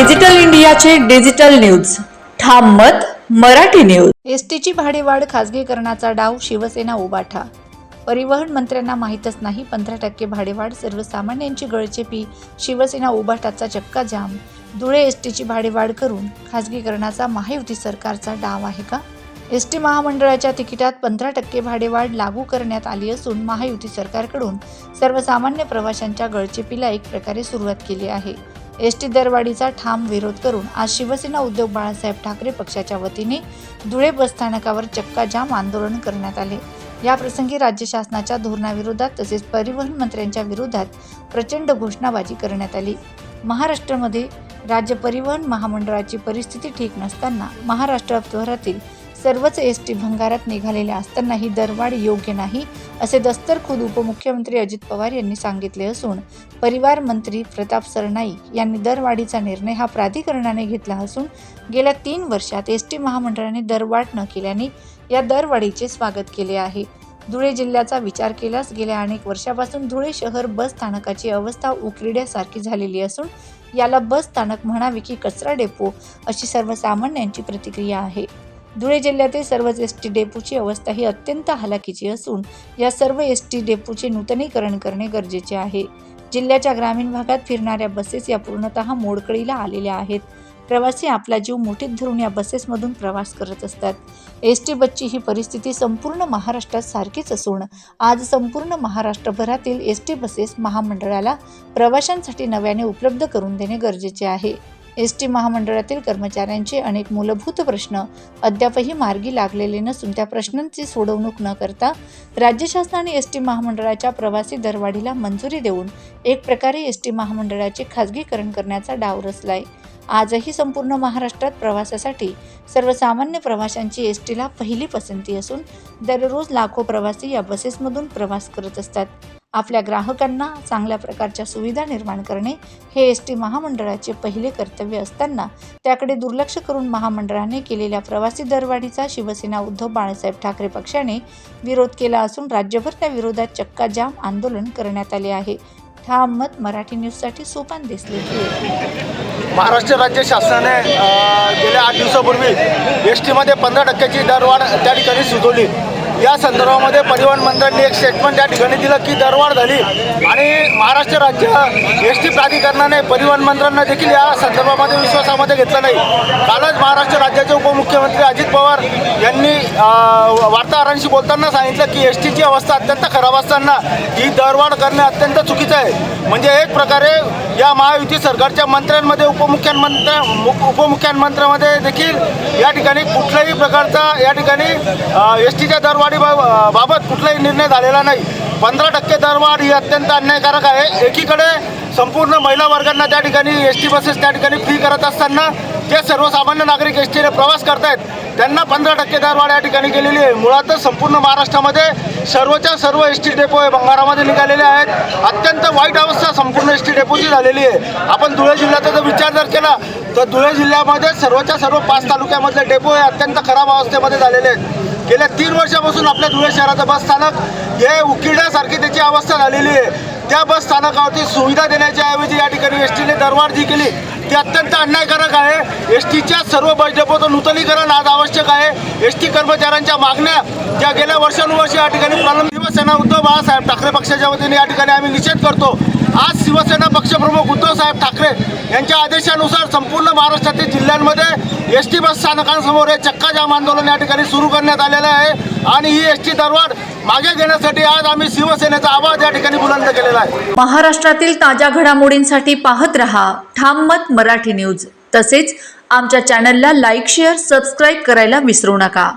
Digital इंडियाचे digital news. ठाम मत मराठी न्यूज. एसटीची भाडेवाढ खासगीकरणाचा डाव शिवसेना उभाठा परिवहन मंत्र्यांना माहीतच नाही पंधरा टक्के भाडेवाढ सर्वसामान्यांची गळचेपी शिवसेना उभाटाचा चक्का जाम. धुळे एसटीची भाडेवाढ करून खासगीकरणाचा महायुती सरकारचा डाव आहे का? एस टी महामंडळाच्या तिकिटात पंधरा टक्के भाडेवाढ लागू करण्यात आली असून महायुती सरकारकडून सर्वसामान्य प्रवाशांच्या गळचेपीला एक प्रकारे सुरुवात केली आहे. एस टी दरवाढीचा ठाम विरोध करून आज शिवसेना उद्योग बाळासाहेब ठाकरे पक्षाच्या वतीने धुळे बसस्थानकावर चक्काजाम आंदोलन करण्यात आले. याप्रसंगी राज्य शासनाच्या धोरणाविरोधात तसेच परिवहन मंत्र्यांच्या विरोधात प्रचंड घोषणाबाजी करण्यात आली. महाराष्ट्रामध्ये राज्य परिवहन महामंडळाची परिस्थिती ठीक नसताना महाराष्ट्र शहरातील सर्वच एस टी भंगारात निघालेल्या असतानाही दरवाढ योग्य नाही असे दस्तर खुद उपमुख्यमंत्री अजित पवार यांनी सांगितले असून परिवार मंत्री प्रताप सरनाईक यांनी दरवाढीचा निर्णय हा प्राधिकरणाने घेतला असून गेल्या तीन वर्षात एस टी महामंडळाने दरवाढ न केल्याने या दरवाढीचे स्वागत केले आहे. धुळे जिल्ह्याचा विचार केल्यास गेल्या अनेक वर्षापासून धुळे शहर बस स्थानकाची अवस्था उकिरड्यासारखी झालेली असून याला बस स्थानक म्हणावे की कचरा डेपो अशी सर्वसामान्यांची प्रतिक्रिया आहे. धुळे जिल्ह्यातील सर्वच एस टी डेपोची अवस्था ही अत्यंत हलाखीची असून या सर्व एस टी डेपोचे नूतनीकरण करणे गरजेचे आहे. जिल्ह्याच्या ग्रामीण भागात फिरणाऱ्या बसेस या पूर्णतः मोडकळीला आलेल्या आहेत. प्रवासी आपला जीव मोठीत धरून या बसेसमधून प्रवास करत असतात. एस टी बसची ही परिस्थिती संपूर्ण महाराष्ट्रात सारखीच असून आज संपूर्ण महाराष्ट्रभरातील एस टी बसेस महामंडळाला प्रवाशांसाठी नव्याने उपलब्ध करून देणे गरजेचे आहे. एस टी महामंडळातील कर्मचाऱ्यांचे अनेक मूलभूत प्रश्न अद्यापही मार्गी लागलेले नसून त्या प्रश्नांची सोडवणूक न करता राज्य शासनाने एस टी महामंडळाच्या प्रवासी दरवाढीला मंजुरी देऊन एक प्रकारे एस टी महामंडळाचे खाजगीकरण करण्याचा डाव रचलाय. आजही संपूर्ण महाराष्ट्रात प्रवासासाठी सर्वसामान्य प्रवाशांची एस टीला पहिली पसंती असून दररोज लाखो प्रवासी या बसेसमधून प्रवास करत असतात. आपल्या ग्राहकांना चांगल्या प्रकारच्या सुविधा निर्माण करणे हे एस टी महामंडळाचे पहिले कर्तव्य असताना त्याकडे दुर्लक्ष करून महामंडळाने केलेल्या प्रवासी दरवाढीचा शिवसेना उद्धव बाळासाहेब ठाकरे पक्षाने विरोध केला असून राज्यभर त्या विरोधात चक्काजाम आंदोलन करण्यात आले आहे. ठाम मत मराठी न्यूजसाठी सोपान दिसले. महाराष्ट्र राज्य शासनाने गेल्या आठ दिवसापूर्वी एस टीमध्ये पंधरा टक्क्याची दरवाढ त्या ठिकाणी सुचवली. या संदर्भामध्ये परिवहन मंत्र्यांनी एक स्टेटमेंट त्या ठिकाणी दिलं की दरवाढ झाली. आणि महाराष्ट्र राज्य एस टी प्राधिकरणाने परिवहन मंत्र्यांना देखील या संदर्भामध्ये विश्वासामध्ये घेतलं नाही. कालच महाराष्ट्र राज्याचे उपमुख्यमंत्री अजित पवार वार्ताहरांशी बोलताना सांगितलं की एस टीची अवस्था अत्यंत खराब असताना ही दरवाढ करणे अत्यंत चुकीचं आहे. म्हणजे एक प्रकारे या महायुती सरकारच्या मंत्र्यांमध्ये उपमुख्यमंत्र मु- देखील या ठिकाणी कुठल्याही प्रकारचा या ठिकाणी एस टीच्या दरवाढी बाबत कुठलाही निर्णय झालेला नाही. पंधरा टक्के दरवाढ ही अत्यंत अन्यायकारक आहे. एकीकडे संपूर्ण महिला वर्गांना त्या ठिकाणी एस टी बसेस त्या ठिकाणी फ्री करत असताना जे सर्वसामान्य नागरिक एस टीने प्रवास करतायत त्यांना पंधरा टक्के दरवाढ या ठिकाणी केलेली आहे. मुळातच संपूर्ण महाराष्ट्रामध्ये सर्वच्या सर्व एस टी डेपो हे भंगारामध्ये निघालेले आहेत. अत्यंत वाईट अवस्था संपूर्ण एस टी डेपोची झालेली आहे. आपण धुळे जिल्ह्याचा जर विचार जर केला तर धुळे जिल्ह्यामध्ये सर्वच्या सर्व पाच तालुक्यामधले डेपो हे अत्यंत खराब अवस्थेमध्ये झालेले आहेत. गेल्या तीन वर्षापासून आपल्या धुळे शहराचं बस स्थानक हे उकिडासारखी त्याची अवस्था झालेली आहे. त्या बस स्थानकावरती सुविधा देण्याच्या ऐवजी या ठिकाणी एस टीने दरवाढ जी केली ते अत्यंत अन्यायकारक आहे. एस टीच्या सर्व बस डेपोचं नूतनीकरण आज आवश्यक आहे. एस टी कर्मचाऱ्यांच्या मागण्या ज्या गेल्या वर्षानुवर्ष या ठिकाणी प्रलंब शिवसेना उद्धव बाळासाहेब ठाकरे पक्षाच्या वतीने या ठिकाणी आम्ही निषेध करतो. आज शिवसेना पक्षप्रमुख उद्धवसाहेब ठाकरे यांच्या आदेशानुसार संपूर्ण महाराष्ट्रातील जिल्ह्यांमध्ये एस टी बस स्थानकांसमोर हे चक्का जाम आंदोलन या ठिकाणी सुरू करण्यात आलेलं आहे. आणि ही एस टी दरवाढ मागे घेण्यासाठी आज आम्ही शिवसेनेचा आवाज या ठिकाणी बुलंद केलेला आहे. महाराष्ट्रातील ताज्या घडामोडींसाठी पाहत रहा. ठाम मत मराठी न्यूज. तसेच आमच्या चॅनलला लाईक शेअर सबस्क्राईब करायला विसरू नका.